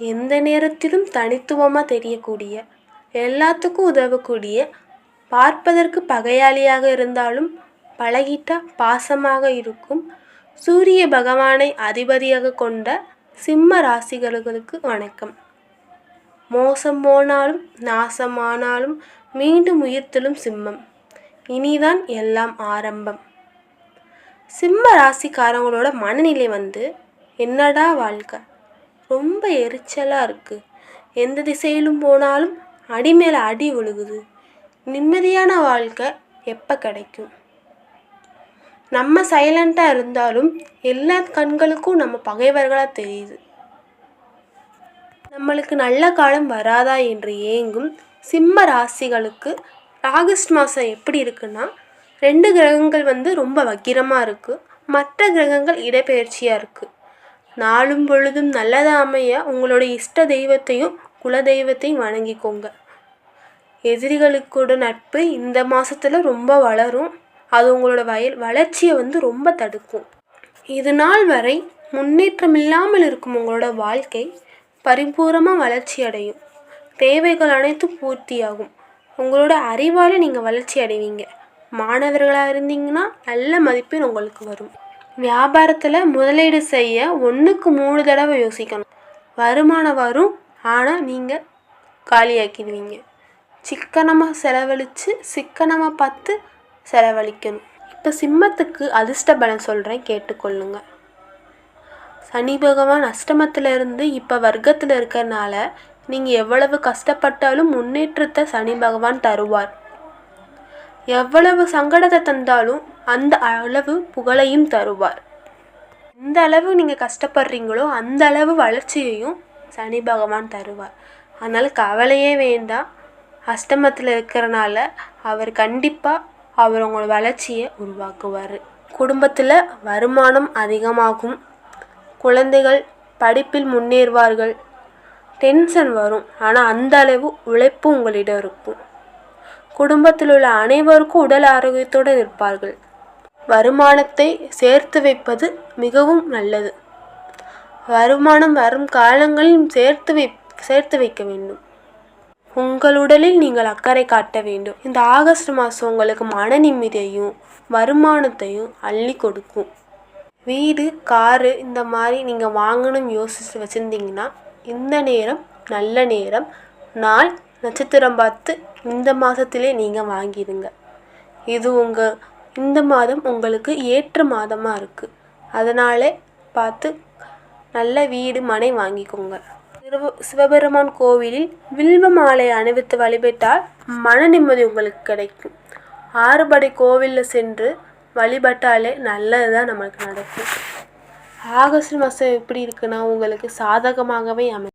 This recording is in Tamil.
எந்த நேரத்திலும் தனித்துவமாக தெரியக்கூடிய எல்லாத்துக்கும் உதவக்கூடிய பார்ப்பதற்கு பகையாளியாக இருந்தாலும் பழகிட்டா பாசமாக இருக்கும் சூரிய பகவானை அதிபதியாக கொண்ட சிம்ம ராசிகளுக்கு வணக்கம். மோசம் போனாலும் நாசமானாலும் மீண்டும் உயிர்த்தெழும் சிம்மம். இனிதான் எல்லாம் ஆரம்பம். சிம்ம ராசிக்காரங்களோட மனநிலை வந்து என்னடா வாழ்க்கை? ரொம்ப எரிச்சலாக இருக்குது எந்த திசையிலும் போனாலும் அடி மேலே அடி விழுகுது நிம்மதியான வாழ்க்கை எப்போ கிடைக்கும்? நம்ம சைலண்ட்டாக இருந்தாலும் எல்லா கண்களுக்கும் நம்ம பகைவர்களாக தெரியுது. நம்மளுக்கு நல்ல காலம் வராதா என்று ஏங்கும் சிம்ம ராசிகளுக்கு ஆகஸ்ட் மாதம் எப்படி இருக்குன்னா ரெண்டு கிரகங்கள் வந்து ரொம்ப வக்கிரமாக இருக்குது மற்ற கிரகங்கள் இடப்பெயர்ச்சியாக இருக்குது நாளும் பொழுதும் நல்லதாக அமைய உங்களோட இஷ்ட தெய்வத்தையும் குல தெய்வத்தையும் வணங்கிக்கோங்க. எதிரிகளுக்கூட நட்பு இந்த மாதத்துல ரொம்ப வளரும். அது உங்களோட வயல் வளர்ச்சியை வந்து ரொம்ப தடுக்கும். இது நாள் வரை முன்னேற்றம் இல்லாமல் இருக்கும் உங்களோட வாழ்க்கை பரிபூரமாக வளர்ச்சி அடையும். தேவைகள் அனைத்தும் பூர்த்தியாகும். உங்களோட அறிவால் நீங்கள் வளர்ச்சி அடைவீங்க. மாணவர்களாக இருந்தீங்கன்னா நல்ல மதிப்பெண் உங்களுக்கு வரும். வியாபாரத்தில் முதலீடு செய்ய ஒன்றுக்கு மூணு தடவை யோசிக்கணும். வருமானம் வரும் ஆனால் நீங்கள் காலியாக்கிடுவீங்க. சிக்கனமாக செலவழித்து சிக்கனமாக பார்த்து செலவழிக்கணும். இப்போ சிம்மத்துக்கு அதிர்ஷ்ட பலன் சொல்கிறேன் கேட்டுக்கொள்ளுங்க. சனி பகவான் அஷ்டமத்தில் இருந்து இப்போ வர்க்கத்தில் இருக்கிறனால நீங்கள் எவ்வளவு கஷ்டப்பட்டாலும் முன்னேற்றத்தை சனி பகவான் தருவார். எவ்வளவு சங்கடத்தை தந்தாலும் அந்த அளவு புகழையும் தருவார். எந்த அளவு நீங்கள் கஷ்டப்படுறீங்களோ அந்த அளவு வளர்ச்சியையும் சனி பகவான் தருவார். அதனால் கவலையே வேண்டாம். அஷ்டமத்தில் இருக்கிறனால அவர் கண்டிப்பாக அவர் உங்களோட வளர்ச்சியை உருவாக்குவார். குடும்பத்தில் வருமானம் அதிகமாகும். குழந்தைகள் படிப்பில் முன்னேறுவார்கள். டென்ஷன் வரும். ஆனால் அந்த அளவு உழைப்பு உங்களிடம் இருக்கும். குடும்பத்தில் உள்ள அனைவருக்கும் உடல் ஆரோக்கியத்தோடு இருப்பார்கள். வருமானத்தை சேர்த்து வைப்பது மிகவும் நல்லது. வருமானம் வரும் காலங்களில் சேர்த்து வை சேர்த்து வைக்க வேண்டும். உங்கள் உடலில் நீங்கள் அக்கறை காட்ட வேண்டும். இந்த ஆகஸ்ட் மாதம் உங்களுக்கு மன நிம்மதியையும் வருமானத்தையும் அள்ளி கொடுக்கும். வீடு காரு இந்த மாதிரி நீங்கள் வாங்கணும்னு யோசித்து வச்சுருந்தீங்கன்னா இந்த நேரம் நல்ல நேரம் நாள் நட்சத்திரம் பார்த்து இந்த மாதத்திலே நீங்கள் வாங்கிடுங்க. இது உங்கள் இந்த மாதம் உங்களுக்கு ஏற்ற மாதமாக இருக்குது அதனாலே பார்த்து நல்ல வீடு மனை வாங்கிக்கோங்க. சிவ சிவபெருமான் கோவிலில் வில்வ மாலை அணிவித்து வழிபட்டால் மன நிம்மதி உங்களுக்கு கிடைக்கும். ஆறுபடை கோவிலில் சென்று வழிபட்டாலே நல்லது தான் நம்மளுக்கு நடக்கும். ஆகஸ்ட் மாதம் எப்படி இருக்குன்னா உங்களுக்கு சாதகமாகவே அமை